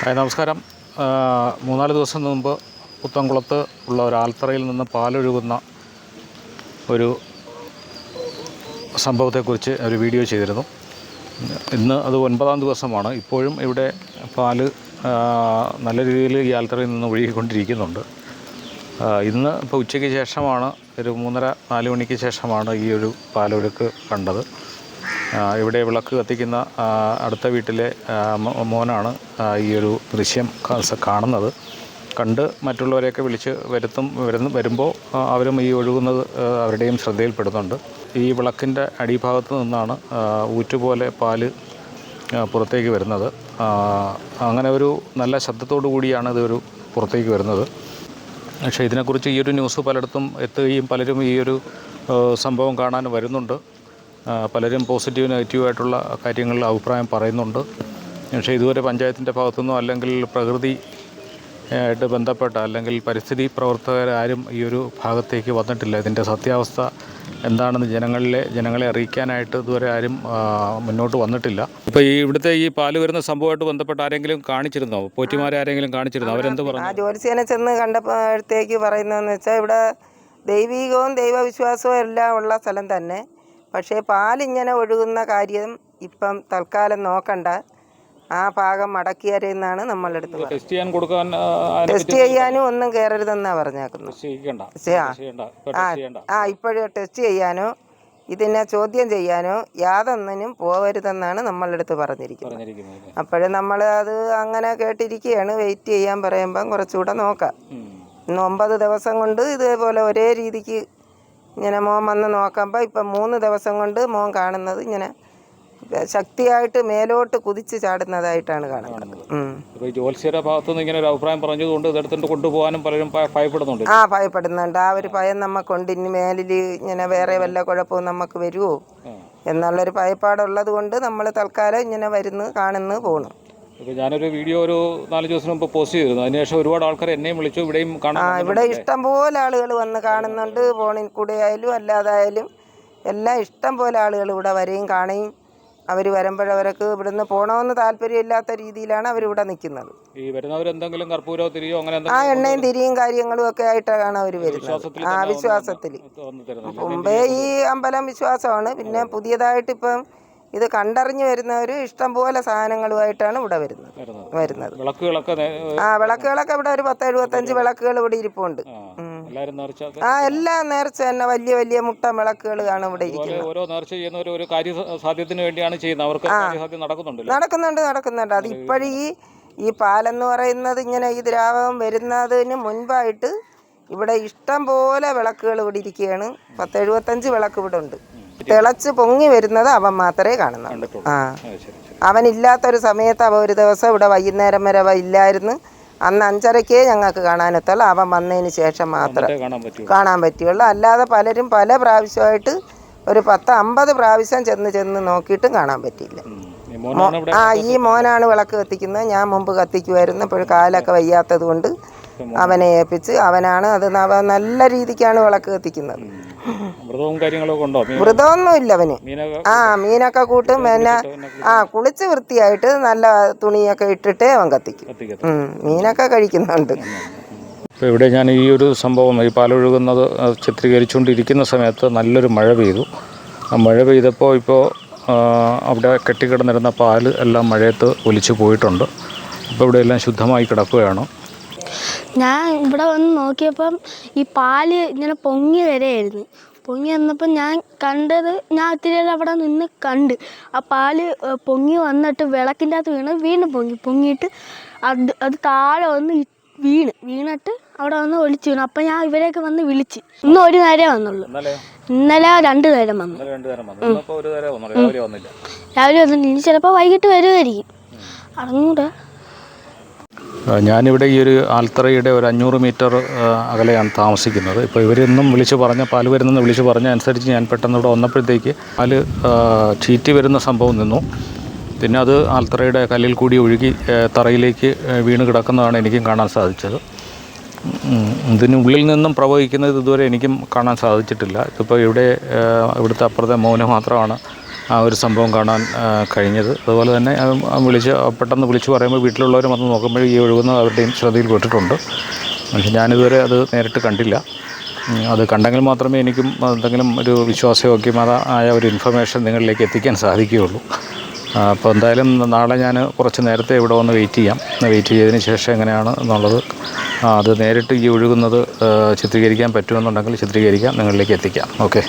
Hi നമസ്കാരം. മൂന്നാൽ ദിവസം മുമ്പ് പുത്തൻകുളത്ത് ഉള്ള ഒരു ആൽത്തറയിൽ നിന്ന് പാലൊഴുകുന്ന ഒരു സംഭവത്തെക്കുറിച്ച് ഒരു വീഡിയോ ചെയ്തിരുന്നു. ഇന്ന് അത് ഒൻപതാം ദിവസമാണ്. ഇപ്പോഴും ഇവിടെ പാൽ നല്ല രീതിയിൽ ഈ ആൽത്തറയിൽ നിന്ന് ഒഴുകിക്കൊണ്ടിരിക്കുന്നുണ്ട്. ഇന്ന് ഇപ്പോൾ ഉച്ചയ്ക്ക് ശേഷമാണ് ഒരു മൂന്നര നാല് മണിക്ക് ശേഷമാണ് ഈ ഒരു പാലൊഴുക്ക് കണ്ടത്. ഇവിടെ വിളക്ക് കത്തിക്കുന്ന അടുത്ത വീട്ടിലെ മോനാണ് ഈ ഒരു ദൃശ്യം കാണുന്നത്. കണ്ട് മറ്റുള്ളവരെയൊക്കെ വിളിച്ച് വരുത്തും വരുന്ന വരുമ്പോൾ അവരും ഈ ഒഴുകുന്നത് അവരുടെയും ശ്രദ്ധയിൽപ്പെടുന്നുണ്ട്. ഈ വിളക്കിന്റെ അടിഭാഗത്ത് നിന്നാണ് ഊറ്റുപോലെ പാൽ പുറത്തേക്ക് വരുന്നത്. അങ്ങനെ ഒരു നല്ല ശബ്ദത്തോടു കൂടിയാണ് ഇതൊരു പുറത്തേക്ക് വരുന്നത്. പക്ഷേ ഇതിനെക്കുറിച്ച് ഈ ഒരു ന്യൂസ് പലയിടത്തും എത്തുകയും പലരും ഈ ഒരു സംഭവം കാണാൻ വരുന്നുണ്ട്. പലരും പോസിറ്റീവ് നെഗറ്റീവായിട്ടുള്ള കാര്യങ്ങളിൽ അഭിപ്രായം പറയുന്നുണ്ട്. പക്ഷേ ഇതുവരെ പഞ്ചായത്തിന്റെ ഭാഗത്തുനിന്നോ അല്ലെങ്കിൽ പ്രകൃതി ആയിട്ട് ബന്ധപ്പെട്ട അല്ലെങ്കിൽ പരിസ്ഥിതി പ്രവർത്തകരാരും ഈ ഒരു ഭാഗത്തേക്ക് വന്നിട്ടില്ല. ഇതിന്റെ സത്യാവസ്ഥ എന്താണെന്ന് ജനങ്ങളിലെ ജനങ്ങളെ അറിയിക്കാനായിട്ട് ഇതുവരെ ആരും മുന്നോട്ട് വന്നിട്ടില്ല. ഇപ്പോൾ ഈ ഇവിടുത്തെ ഈ പാൽ വരുന്ന സംഭവമായിട്ട് ബന്ധപ്പെട്ട് ആരെങ്കിലും കാണിച്ചിരുന്നോ? പോറ്റിമാരെ ആരെങ്കിലും കാണിച്ചിരുന്നോ? അവരെന്ത് പറഞ്ഞു? ആ ജ്യോത്സ്യനെ ചെന്ന് കണ്ടപ്പോഴത്തേക്ക് പറയുന്നതെന്ന് വെച്ചാൽ ഇവിടെ ദൈവികവും ദൈവവിശ്വാസവും എല്ലാം ഉള്ള സ്ഥലം തന്നെ. പക്ഷേ പാലിങ്ങനെ ഒഴുകുന്ന കാര്യം ഇപ്പം തൽക്കാലം നോക്കണ്ട. ആ ഭാഗം മടക്കിയരെന്നാണ് നമ്മളെടുത്ത് ടെസ്റ്റ് ചെയ്യാൻ കൊടുക്കാൻ ടെസ്റ്റ് ചെയ്യാനും ഒന്നും കയറരുതെന്നാ പറഞ്ഞേക്കുന്നത്. പക്ഷേ ആ ഇപ്പോഴും ടെസ്റ്റ് ചെയ്യാനോ ഇതിനെ ചോദ്യം ചെയ്യാനോ യാതൊന്നിനും പോവരുതെന്നാണ് നമ്മളെടുത്ത് പറഞ്ഞിരിക്കുന്നത്. അപ്പോഴും നമ്മൾ അത് അങ്ങനെ കേട്ടിരിക്കുകയാണ്. വെയിറ്റ് ചെയ്യാൻ പറയുമ്പം കുറച്ചുകൂടെ നോക്കാം. ഇന്ന് ഒമ്പത് ദിവസം കൊണ്ട് ഇതേപോലെ ഒരേ രീതിക്ക് ഇങ്ങനെ മോൻ വന്ന് നോക്കുമ്പോൾ ഇപ്പം മൂന്ന് ദിവസം കൊണ്ട് മോൻ കാണുന്നത് ഇങ്ങനെ ശക്തിയായിട്ട് മേലോട്ട് കുതിച്ച് ചാടുന്നതായിട്ടാണ് കാണുന്നത്. ഭാഗത്തുനിന്ന് ഇങ്ങനെ ഒരു അഭിപ്രായം പറഞ്ഞതുകൊണ്ട് ഇതെടുത്തിട്ട് കൊണ്ടുപോകാനും പലരും ഭയപ്പെടുന്നുണ്ട്. ആ ഭയപ്പെടുന്നുണ്ട്. ആ ഒരു ഭയം നമുക്കുണ്ട് ഇനി മേലിൽ ഇങ്ങനെ വേറെ വല്ല കുഴപ്പവും നമുക്ക് വരുമോ. എന്നുള്ളൊരു ഭയപ്പാടുള്ളത് കൊണ്ട് നമ്മൾ തൽക്കാലം ഇങ്ങനെ വരുന്നു കാണുന്നു പോണു. ഇപ്പോൾ ഞാനൊരു വീഡിയോ ഒരു നാല് ദിവസം മുമ്പ് പോസ്റ്റ് ചെയ്തിരുന്നു. അതിനുശേഷം ഒരുപാട് ആൾക്കാർ എന്നെയും വിളിച്ചു ഇവിടെയും ആ ഇവിടെ ഇഷ്ടം പോലെ ആളുകൾ വന്ന് കാണുന്നുണ്ട്. ഫോണിൽ കൂടെ ആയാലും അല്ലാതായാലും എല്ലാം ഇഷ്ടം പോലെ ആളുകൾ ഇവിടെ വരെയും കാണുകയും അവർ വരുമ്പോഴവർക്ക് ഇവിടുന്ന് പോകണമെന്ന് താല്പര്യമില്ലാത്ത രീതിയിലാണ് അവരിവിടെ നിൽക്കുന്നത്. ഈ വരുന്നവരെന്തെങ്കിലും കർപ്പൂരോ തിരിയോ അങ്ങനെ ആ എണ്ണയും തിരിയും കാര്യങ്ങളും ഒക്കെ ആയിട്ടാണ് അവർ വരുന്നത്. വിശ്വാസത്തിൽ ആ തന്നെ വിശ്വാസത്തിൽ മുമ്പേ ഈ അമ്പലം വിശ്വാസമാണ്. പിന്നെ പുതിയതായിട്ട് ഇപ്പം ഇത് കണ്ടറിഞ്ഞു വരുന്നവർ ഇഷ്ടംപോലെ സാധനങ്ങളുമായിട്ടാണ് ഇവിടെ വരുന്നത്. വരുന്നത്. വിളക്കുകളൊക്കെ ആ വിളക്കുകളൊക്കെ ഇവിടെ ഒരു പത്ത് എഴുപത്തഞ്ച് വിളക്കുകൾ ഇവിടെ ഇരിപ്പുണ്ട്. ആ, എല്ലാം നേർച്ച തന്നെ വലിയ വലിയ മുട്ട വിളക്കുകളാണ് ഇവിടെ ഇരിക്കുന്നത്. ഓരോ നേർച്ച ചെയ്യുന്ന ഒരു കാര്യ സാധ്യത്തിന് വേണ്ടിയാണ് ചെയ്യുന്നത്. അവർക്ക് കാര്യസാധ്യം നടക്കുന്നുണ്ടല്ലോ. നടക്കുന്നുണ്ട് നടക്കുന്നുണ്ട്. അത് ഇപ്പോഴീ ഈ ഈ പാലെന്ന് പറയുന്നത് ഇങ്ങനെ ഈ ദ്രാവകം വരുന്നതിന് മുൻപായിട്ട് ഇവിടെ ഇഷ്ടം പോലെ വിളക്കുകൾ ഇവിടെ ഇരിക്കുകയാണ്. പത്ത് എഴുപത്തഞ്ച് വിളക്ക് ഇവിടെ ഉണ്ട്. തിളച്ച് പൊങ്ങി വരുന്നത് അവൻ മാത്രമേ കാണുന്നുള്ളൂ. ആ. അവനില്ലാത്തൊരു സമയത്ത് അവ ഒരു ദിവസം ഇവിടെ വൈകുന്നേരം വരെ അവ ഇല്ലായിരുന്നു. അന്ന് അഞ്ചരക്കേ ഞങ്ങൾക്ക് കാണാനെത്തുള്ളൂ. അവൻ വന്നതിന് ശേഷം മാത്രം കാണാൻ പറ്റുള്ളൂ. അല്ലാതെ പലരും പല പ്രാവശ്യമായിട്ട് ഒരു പത്ത് അമ്പത് പ്രാവശ്യം ചെന്ന് ചെന്ന് നോക്കിയിട്ടും കാണാൻ പറ്റിയില്ല. ആ ഈ മോനാണ് വിളക്ക് കത്തിക്കുന്നത്. ഞാൻ മുമ്പ് കത്തിക്കുമായിരുന്നു. ഇപ്പോൾ കാലൊക്കെ വയ്യാത്തത് കൊണ്ട് അവനെ ഏൽപ്പിച്ച് അവനാണ് അത് നല്ല രീതിക്കാണ് വിളക്ക് കത്തിക്കുന്നത്. വ്രതവും കാര്യങ്ങളൊക്കെ ഉണ്ടോ? മീൻ വ്രതമൊന്നുമില്ല അവന്. ആ മീനൊക്കെ കൂട്ടും. പിന്നെ ആ കുളിച്ച് വൃത്തിയായിട്ട് നല്ല തുണിയൊക്കെ ഇട്ടിട്ടേ അവൻ കത്തിക്കും. മീനൊക്കെ കഴിക്കുന്നുണ്ട്. ഇപ്പോൾ ഇവിടെ ഞാൻ ഈ ഒരു സംഭവം ഈ പാലൊഴുകുന്നത് ചിത്രീകരിച്ചുകൊണ്ടിരിക്കുന്ന സമയത്ത് നല്ലൊരു മഴ പെയ്തു. ആ മഴ പെയ്തപ്പോൾ ഇപ്പോൾ അവിടെ കെട്ടിക്കിടന്നിരുന്ന പാൽ എല്ലാം മഴയത്ത് ഒലിച്ചു പോയിട്ടുണ്ട്. ഇപ്പോൾ ഇവിടെ എല്ലാം ശുദ്ധമായി കിടക്കുകയാണ്. ഞാൻ ഇവിടെ വന്ന് നോക്കിയപ്പം ഈ പാൽ ഇങ്ങനെ പൊങ്ങി വരെയായിരുന്നു പൊങ്ങി വന്നപ്പോൾ ഞാൻ കണ്ടത് ഞാൻ ഒത്തിരി നേരം അവിടെ നിന്ന് കണ്ട്. ആ പാൽ പൊങ്ങി വന്നിട്ട് വിളക്കിന്റെ അകത്ത് വീണ് വീണ്ടും പൊങ്ങി. പൊങ്ങിയിട്ട് അത് അത് താഴെ വന്ന് വീണ്. വീണിട്ട് അവിടെ വന്ന് ഒളിച്ചു വീണു. അപ്പം ഞാൻ ഇവരെയൊക്കെ വന്ന് വിളിച്ച്. ഇന്ന് ഒരു നേരമേ വന്നുള്ളൂ. ഇന്നലെ രണ്ടു നേരം വന്നു. നേരം നേരം രാവിലെ വന്നില്ല. രാവിലെ വന്നിട്ട് ഇനി ചിലപ്പോൾ വൈകിട്ട് വരുമായിരിക്കും അറിഞ്ഞൂടാ. ഞാനിവിടെ ഈ ഒരു ആൽത്തറയുടെ ഒരു അഞ്ഞൂറ് മീറ്റർ അകലെയാണ് താമസിക്കുന്നത്. ഇപ്പോൾ ഇവരെന്നും വിളിച്ച് പറഞ്ഞ പാൽ വരുന്നെന്ന് വിളിച്ച് പറഞ്ഞ അനുസരിച്ച് ഞാൻ പെട്ടെന്ന് ഇവിടെ വന്നപ്പോഴത്തേക്ക് പാൽ ചീറ്റി വരുന്ന സംഭവം നിന്നു. പിന്നെ അത് ആൽത്തറയുടെ കല്ലിൽ കൂടി ഒഴുകി തറയിലേക്ക് വീണ് കിടക്കുന്നതാണ് എനിക്കും കാണാൻ സാധിച്ചത്. ഇതിനുള്ളിൽ നിന്നും പ്രവഹിക്കുന്നത് ഇതുവരെ എനിക്കും കാണാൻ സാധിച്ചിട്ടില്ല. ഇതിപ്പോൾ ഇവിടെ ഇവിടുത്തെ അപ്പുറത്തെ മൗന മാത്രമാണ് ആ ഒരു സംഭവം കാണാൻ കഴിഞ്ഞത്. അതുപോലെ തന്നെ വിളിച്ച് പെട്ടെന്ന് വിളിച്ച് പറയുമ്പോൾ വീട്ടിലുള്ളവർ വന്ന് നോക്കുമ്പോൾ ഈ ഒഴുകുന്നത് അവരുടെയും ശ്രദ്ധയിൽപ്പെട്ടിട്ടുണ്ട് പക്ഷേ ഞാനിതുവരെ അത് നേരിട്ട് കണ്ടില്ല. അത് കണ്ടെങ്കിൽ മാത്രമേ എനിക്കും എന്തെങ്കിലും ഒരു വിശ്വാസയോഗ്യമായ ആയ ഒരു ഇൻഫർമേഷൻ നിങ്ങളിലേക്ക് എത്തിക്കാൻ സാധിക്കുകയുള്ളൂ. അപ്പോൾ എന്തായാലും നാളെ ഞാൻ കുറച്ച് നേരത്തെ ഇവിടെ വന്ന് വെയിറ്റ് ചെയ്യാം. വെയിറ്റ് ചെയ്തതിന് ശേഷം എങ്ങനെയാണ് എന്നുള്ളത് അത് നേരിട്ട് ഈ ഒഴുകുന്നത് ചിത്രീകരിക്കാൻ പറ്റുമെന്നുണ്ടെങ്കിൽ ചിത്രീകരിക്കാം നിങ്ങളിലേക്ക് എത്തിക്കാം. ഓക്കെ.